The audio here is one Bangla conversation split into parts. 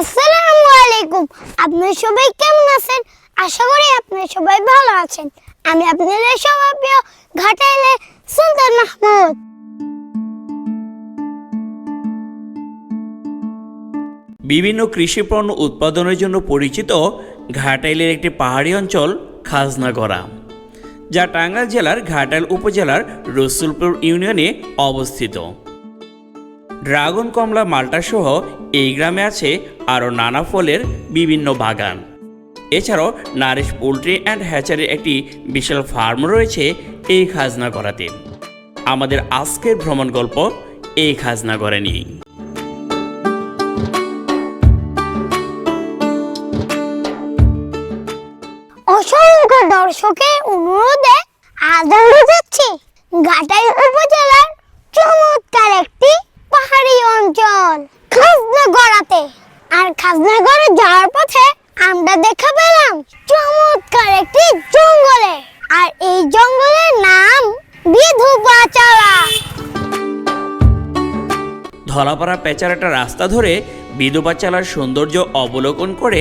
আসসালামু আলাইকুম। আপনারা সবাই কেমন আছেন? আশা করি আপনারা সবাই ভালো আছেন। আমি আপনাদের সবার প্রিয় ঘাটাইলে সুলতান মাহমুদ। বিভিন্ন কৃষি পণ্য উৎপাদনের জন্য পরিচিত ঘাটাইলের একটি পাহাড়ি অঞ্চল খাজনাগড়া যা টাঙ্গাইল জেলার ঘাটাইল উপজেলার রসুলপুর ইউনিয়নে অবস্থিত। ড্রাগন কমলা মাল্টা সহ এই গ্রামে আছে আরও নানা ফলের বিভিন্ন বাগান। এছাড়াও নারিশ, পোলট্রি অ্যান্ড হ্যাচারির একটি বিশাল ফার্ম রয়েছে এই খাজনা করাতে আমাদের আজকের ভ্রমণ গল্প এই খাজনাগড়া নিয়েই। অসংখ্য দর্শকের অনুরোধে আজ আমরা যাচ্ছি উপজেলার ধলাপাড়া পেঁচার একটা রাস্তা ধরে বিধবা চালার সৌন্দর্য অবলোকন করে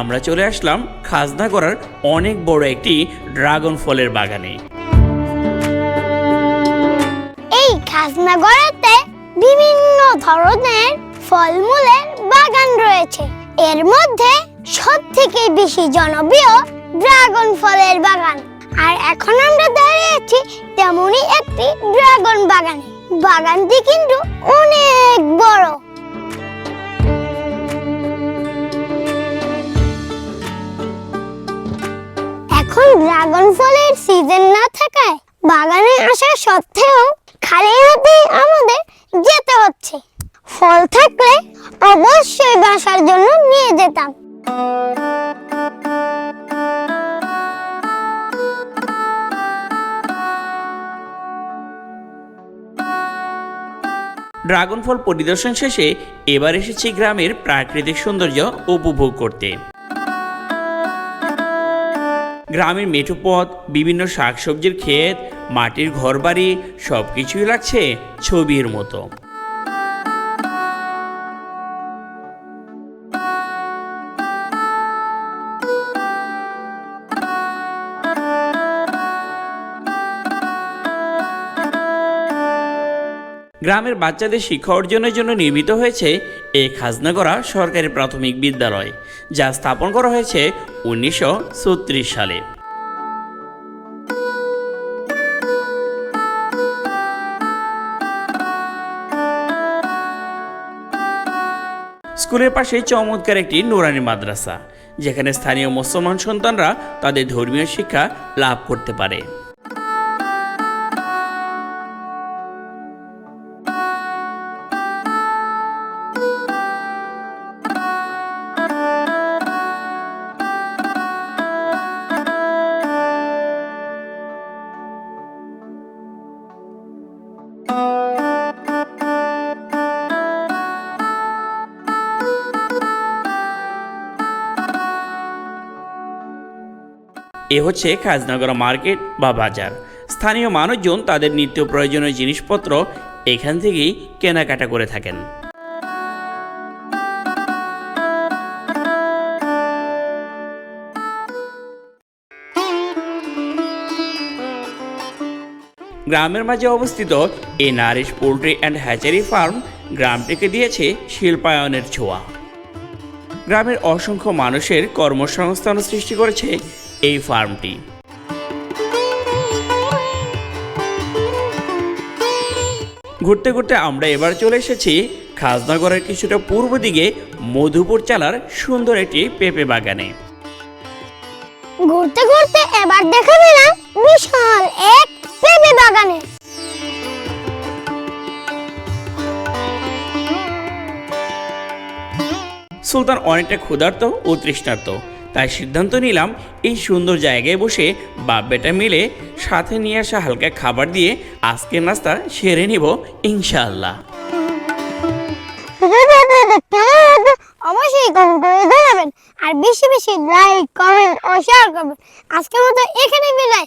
আমরা চলে আসলাম খাজনা করার অনেক বড় একটি ড্রাগন ফলের বাগানে। এই খাজনাগড়াতে বিভিন্ন ধরনের ফলমূলের বাগান রয়েছে। এর মধ্যে সব থেকে বেশি জনপ্রিয় ড্রাগন ফলের বাগান। আর এখন আমরা দাঁড়িয়ে আছি তেমনই একটি ড্রাগন বাগানে। বাগানটি কিন্তু অনেক ফলের সিজন না থাকায় বাগানে আসা সত্ত্বেও খালি হাতে আমাদের যেতে হচ্ছে। ফল থাকলে অবশ্যই বাসার জন্য নিয়ে যেতাম। ড্রাগন ফল পরিদর্শন শেষে এবার এসেছি গ্রামের প্রাকৃতিক সৌন্দর্য উপভোগ করতে। গ্রামের মেঠো পথ, বিভিন্ন শাকসবজির ক্ষেত, মাটির ঘরবাড়ি সব কিছুই লাগছে ছবির মতো। গ্রামের বাচ্চাদের শিক্ষা অর্জনের জন্য নির্মিত হয়েছে এই খাজনাগড়া সরকারি প্রাথমিক বিদ্যালয়। যা স্থাপন করা হয়েছে উনিশশো সালে। স্কুলের পাশে চমৎকার একটি নুরানি মাদ্রাসা, যেখানে স্থানীয় মুসলমান সন্তানরা তাদের ধর্মীয় শিক্ষা লাভ করতে পারে। এ হচ্ছে খাজনাগড়া মার্কেট বা বাজার। স্থানীয় মানুষজন তাদের নিত্য প্রয়োজনীয় জিনিসপত্র এখান থেকেই কেনাকাটা করে থাকেন। গ্রামের মাঝে অবস্থিত এই Nourish poultry and hatchery farm গ্রামটিকে দিয়েছে শিল্পায়নের ছোঁয়া। গ্রামের অসংখ্য মানুষের কর্মসংস্থান সৃষ্টি করেছে এই ফার্মটি। ঘুরতে ঘুরতে আমরা এবার চলে এসেছি খাজনাগড়ের কিছুটা পূর্ব দিকে মধুপুর চালার সুন্দর একটি পেঁপে বাগানে। ঘুরতে ঘুরতে এবার দেখা পেলাম বিশাল এক বাগানে। সুলতান অনেকটা ক্ষুধার্ত ও তৃষ্ণার্ত। তাই সিদ্ধান্ত নিলাম এই সুন্দর জায়গায় বসে বাপ বেটা মিলে সাথে নিয়ে আসা হালকা খাবার দিয়ে আজকের নাস্তা সেরে নিব ইনশাআল্লাহ। অবশ্যই জানাবেন আর বেশি বেশি লাইক কমেন্ট ও শেয়ার করবেন। আজকের মতো এখানে বিদায়।